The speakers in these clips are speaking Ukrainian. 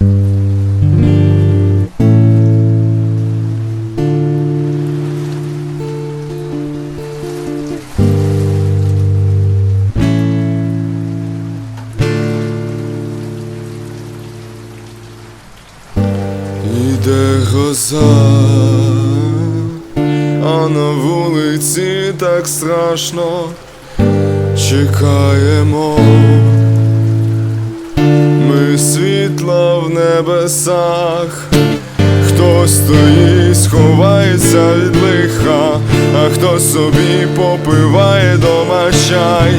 Іде гроза, а на вулиці так страшно чекаємо. Світла в небесах, хто стоїть, сховається від лиха, а хто собі попиває дома чай.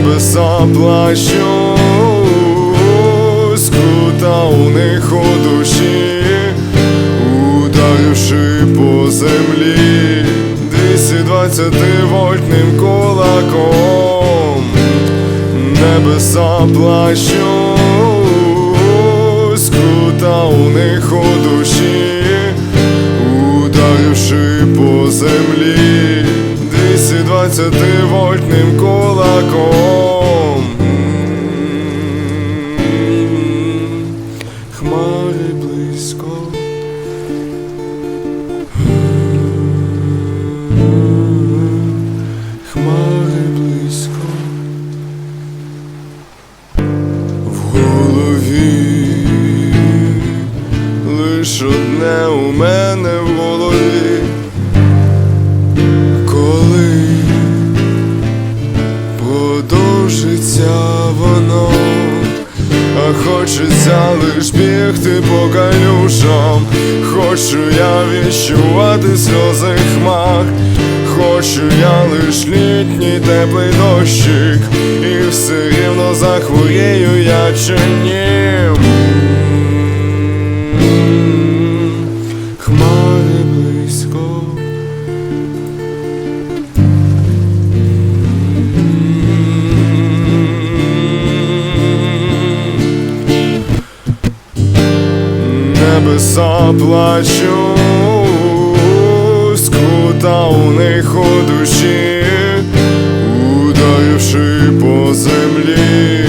Небеса плачуть, скрута у них у душі, ударивши по землі 220 вольтним кулаком. Небеса плачуть, скрута у них у душі, ударивши по землі 220 вольтним кулаком. Одне у мене в голові, коли продовжиться воно, а хочеться лиш бігти по калюшам, хочу я відчувати сльози хмар. Хочу я лиш літній теплий дощик, і все рівно захворію я чи ні. Небеса плачуть, скрута у них у душі, ударивши по землі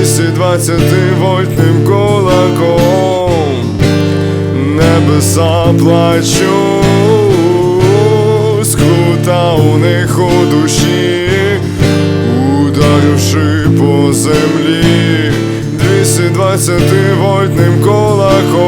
220 вольтним кулаком. Небеса плачуть, скрута у них у душі, ударивши по землі 220 вольтним кулаком.